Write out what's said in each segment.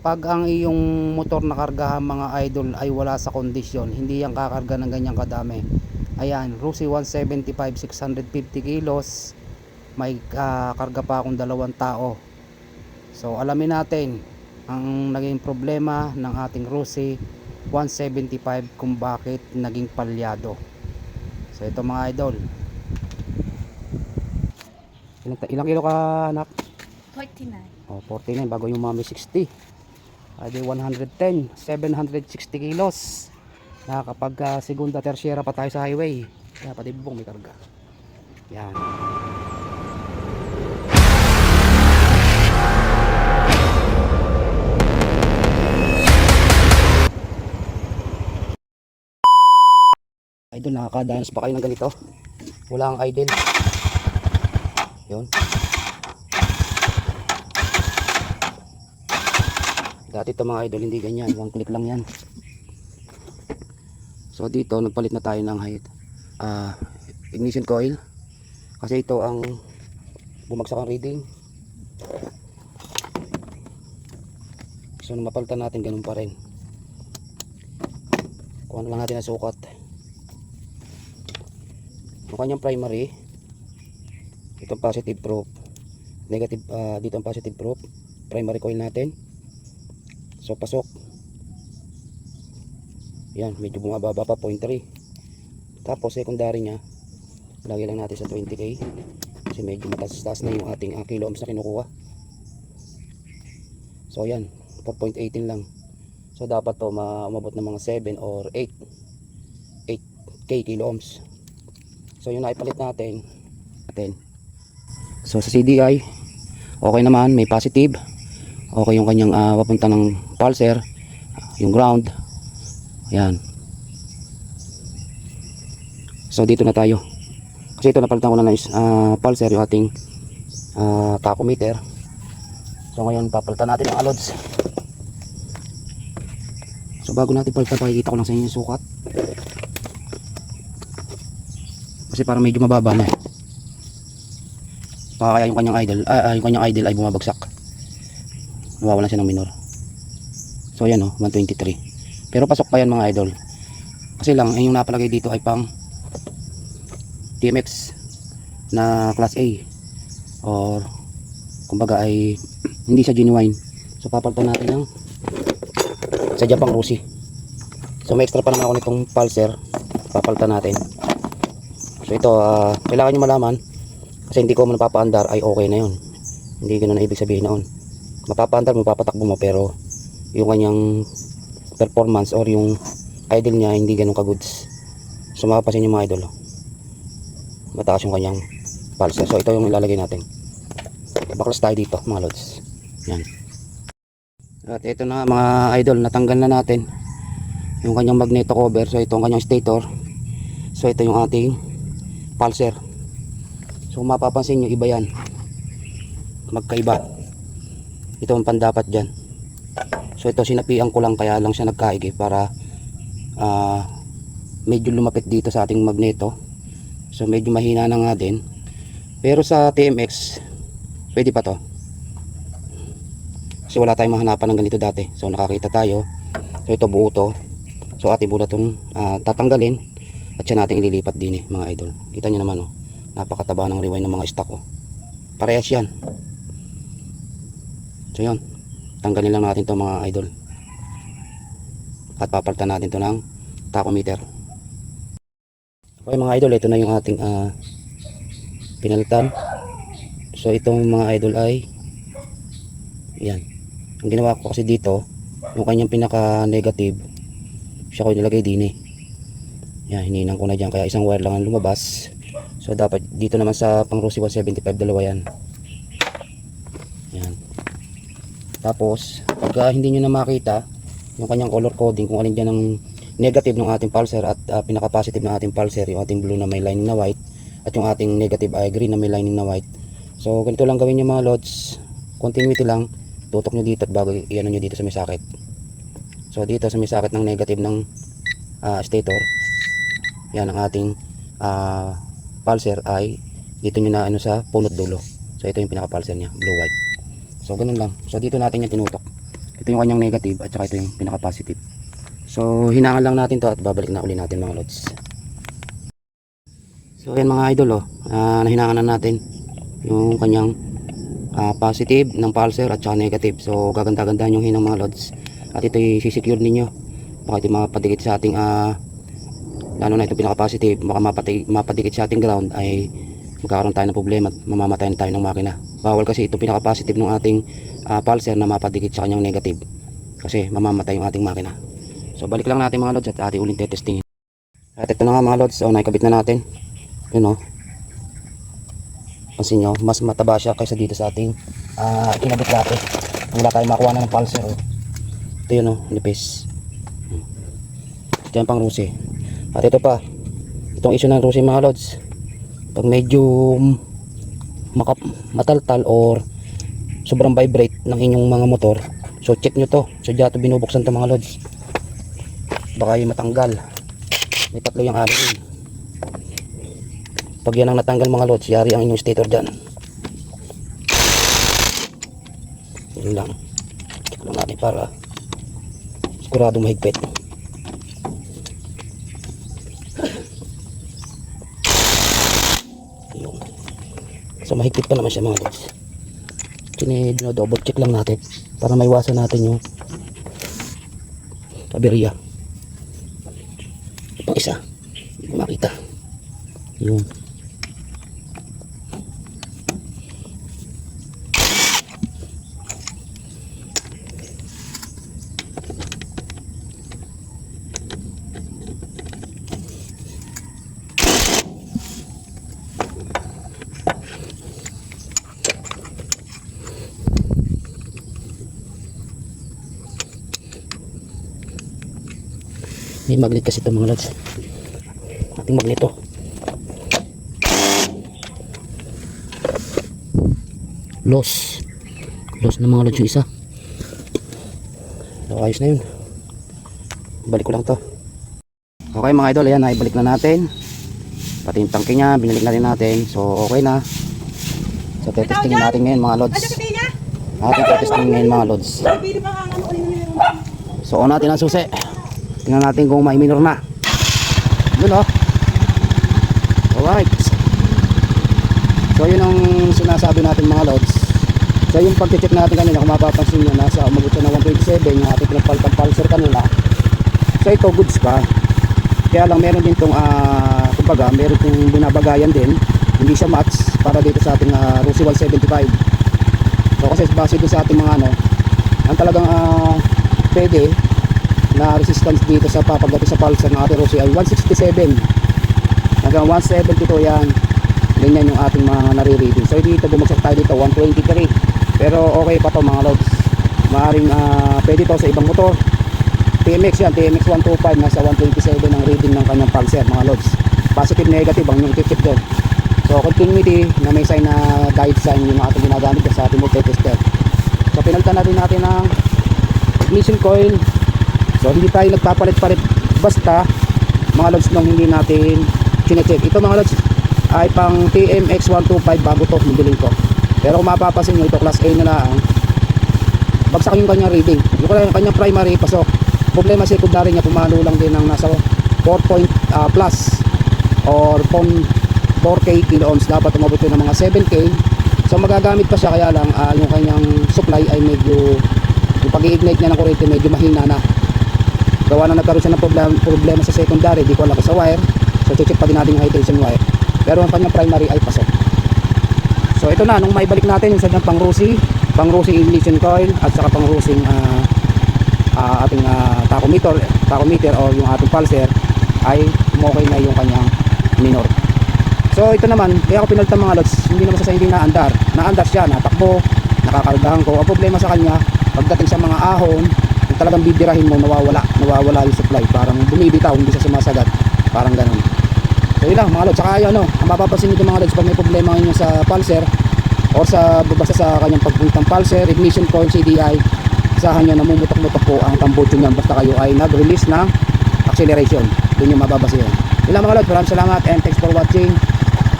pag ang iyong motor na kargahan mga idol ay wala sa kondisyon hindi yan kakarga ng ganyang kadami ayan Rusi 175 650 kilos may ah, karga pa akong dalawang tao so alamin natin ang naging problema ng ating Rusi 175 kung bakit naging palyado so ito mga idol ilang, ilang kilo ka anak? 49. O, 49 bago yung mami 60. Ay di 110, 760 kilos. Na kapag ah, segunda, tersyera pa tayo sa highway. Kaya pati bubong may karga. Yan. Idol, nakakadance pa kayo ng ganito? Wala ang idol. Yun. Dati ito mga idol hindi ganyan, one click lang yan. So dito nagpalit na tayo ng height ah, ignition coil kasi ito ang bumagsak ang reading. So nung mapalitan natin ganun pa rin. Ano lang natin na sukat. Yung kanyang primary ito ang positive proof negative ah, dito ang positive proof primary coil natin So pasok. Yan, medyo bumababa pa 0.3. Tapos secondary niya, lagay lang natin sa 20k. Kasi medyo mataas-taas na yung ating uh, kilo ohms na kinukuha. So yan, 4.18 lang. So dapat to ma- umabot ng mga 7 or 8. 8k kilo ohms. So yun na ipalit natin. natin. So sa CDI, okay naman, may positive okay yung kanyang ah, papunta ng pulser yung ground. Yan so dito na tayo. Kasi ito napalitan ko na ng uh, pulser yung ating uh, tachometer. So ngayon papalitan natin ang alods. So bago natin palitan pakikita ko lang sa inyo yung sukat. Kasi para medyo mababa na baka kaya yung kanyang idol ah, yung kanyang idol ay bumabagsak nawawalan siya ng minor. So yan o 123 pero pasok pa yan mga idol. Kasi lang yung napalagay dito ay pang TMX na class A. Or kumbaga ay hindi siya genuine. So papalitan natin ng sa Japan Rusi. So may extra pa naman ako nitong pulser. Papalitan natin. So ito ah, kailangan nyo malaman kasi hindi ko man napapaandar ay okay na yun. Hindi ganun na ibig sabihin noon mapapaandar mo papatakbo mo pero yung kanyang performance or yung idol niya hindi ganun kagoods. So mapapasin yung mga idol oh. mataas yung kanyang pulse. So ito yung ilalagay natin. Baklas tayo dito mga lods. Yan. At ito na mga idol natanggal na natin yung kanyang magneto cover. So ito ang kanyang stator. So ito yung ating pulser. So mapapansin nyo iba yan. Magkaiba ito ang pandapat dyan. So ito sinapian ko lang kaya lang siya nagkaigi para ah, medyo lumapit dito sa ating magneto. So medyo mahina na nga din. Pero sa TMX pwede pa to. Kasi wala tayong mahanapan ng ganito dati. So nakakita tayo. So ito buo to. So ating muna itong ah, tatanggalin. At siya natin ililipat din eh mga idol. Kita nyo naman oh. Napakataba ng rewind ng mga stock oh. Parehas yan So yun, tanggalin lang natin to mga idol. At papalitan natin to ng tachometer. Okay mga idol, ito na yung ating ah, pinalitan. So itong mga idol ay yan. Ang ginawa ko kasi dito, yung kanyang pinaka negative, siya ko nilagay din eh. Yan, hinihinang ko na dyan. Kaya isang wire lang ang lumabas. So dapat dito naman sa pang Rossi 175 dalawa. Yan. Tapos, pag ah, hindi nyo na makita yung kanyang color coding kung alin dyan ang negative ng ating pulser at ah, pinaka-positive ng ating pulser, yung ating blue na may lining na white at yung ating negative ay green na may lining na white. So, ganito lang gawin nyo mga lods. Continuity lang. Tutok nyo dito at bago i-ano nyo dito sa may sakit. So, dito sa may sakit ng negative ng ah, stator, yan ang ating ah, pulser ay dito nyo na ano sa punot dulo. So, ito yung pinaka-pulser niya, blue white. So ganun lang. So dito natin yung tinutok. ito yung kanyang negative at saka ito yung pinaka positive so hinangan lang natin to at babalik na uli natin mga lods. So yan mga idol oh. Uh, nahinangan na natin yung kanyang ah, positive ng pulser at saka negative. So gaganda-gandahan yung hinang mga lods. At ito i-secure ninyo. Baka ito mapadikit sa ating ah, lalo na ito pinaka positive baka mapati, mapadikit sa ating ground ay magkakaroon tayo ng problema at mamamatayan tayo ng makina. Bawal kasi ito pinaka positive ng ating ah, pulser na mapadikit sa kanyang negative. Kasi mamamatay yung ating makina. So balik lang natin mga lods at ating uling testingin at ito na nga mga lods so naikabit na natin. Yun o pansin nyo mas mataba siya kaysa dito sa ating ah kinabit dati. Wala tayong makuha na ng pulser oh. ito yun o nipis. Dyan pang rusi. At ito pa itong issue ng rusi mga lods pag medyo maka, mataltal or sobrang vibrate ng inyong mga motor so check nyo to. So dyan ito binubuksan to mga lods. Baka yung matanggal. May tatlo yung ari pag yan ang natanggal mga lods yari ang inyong stator dyan. Yun lang. Check lang natin para sigurado mahigpit so mahigpit pa naman siya mga lods kini double check lang natin para maiwasan natin yung kaberya pang isa. Hindi makita. Yun may magnet kasi ito mga lads ating magneto. Loss. Loss na mga lads yung isa. So ayos na yun. Balik ko lang to. Okay mga idol. Ayan naibalik na natin. Pati yung tangke nya binalik na rin natin. So okay na. So tetestingin natin ngayon mga lods. Ating tetestingin ngayon mga lods. So on natin ang susi tingnan natin kung may minor na. Yun oh. Alright. So yun ang sinasabi natin mga lods. So yung pag-check natin kanina kung mapapansin nyo nasa umabot siya ng 127 yung ating pinagpalitan pulser kanina. So ito goods pa. Kaya lang meron din tong uh, kumbaga meron tong binabagayan din. Hindi siya match para dito sa ating uh, Rusi 175 so kasi base dun sa ating mga ano ang talagang uh, pwede na resistance dito sa papagdating sa pulsar ng ating Rusi ay 167 hanggang 172 yan. Ganyan yung ating mga nare-reading so dito bumagsak tayo dito 123 pero okay pa to mga lods. Maaring uh, pwede to sa ibang motor. TMX yan TMX 125 nasa 127 ang reading ng kanyang pulsar mga lods. Positive negative ang yung tip doon. So continuity na may sign na guide sign yung ating ginagamit sa ating motor tester so pinalitan na rin natin ng ignition coil So hindi tayo nagpapalit-palit basta mga lods nung hindi natin chinecheck. Ito mga lods ay pang TMX 125 bago to bibiling ko. Pero kung mapapansin nyo ito class A na lang bagsak yung kanyang reading. Yung kanyang, primary pasok. Problema secondary niya pumalo lang din ng nasa 4 point ah, plus or 4K kilo ohms dapat umabot yun ng mga 7K so magagamit pa siya kaya lang ah, yung kanyang supply ay medyo yung pag-iignite niya ng kuryente medyo mahina na gawa na nagkaroon siya ng problema, problema sa secondary di ko alam sa wire. So check pa din natin yung tension wire. Pero ang kanyang primary ay pasok. So ito na nung maibalik natin yung sa pang rusi pang rusi ignition coil at saka pang rusing ah, ah, ating ah, tachometer tachometer or yung ating pulser ay okay na yung kanyang minor. So ito naman kaya ako pinalitan mga lods hindi naman sa hindi naandar. Naandar siya natakbo nakakargahan ko. Ang problema sa kanya pagdating sa mga ahon talagang bibirahin mo nawawala nawawala yung supply. Parang bumibitaw hindi siya sumasagat. Parang ganun. So yun lang mga lods. Saka yun ano ang mapapansin nito mga lods pag may problema ninyo sa pulser or sa basta sa kanyang pagpuntang pulser ignition coil CDI isahan nyo namumutok-mutok po ang tambucho niyan. Basta kayo ay nag-release ng acceleration. Yun yung mababasihan yun. Lang mga lods. Maraming salamat and thanks for watching.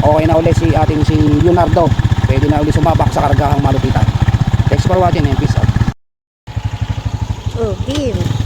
Okay na uli si ating si Leonardo. Pwede na uli sumabak sa kargahang malupitan thanks for watching and peace out Game.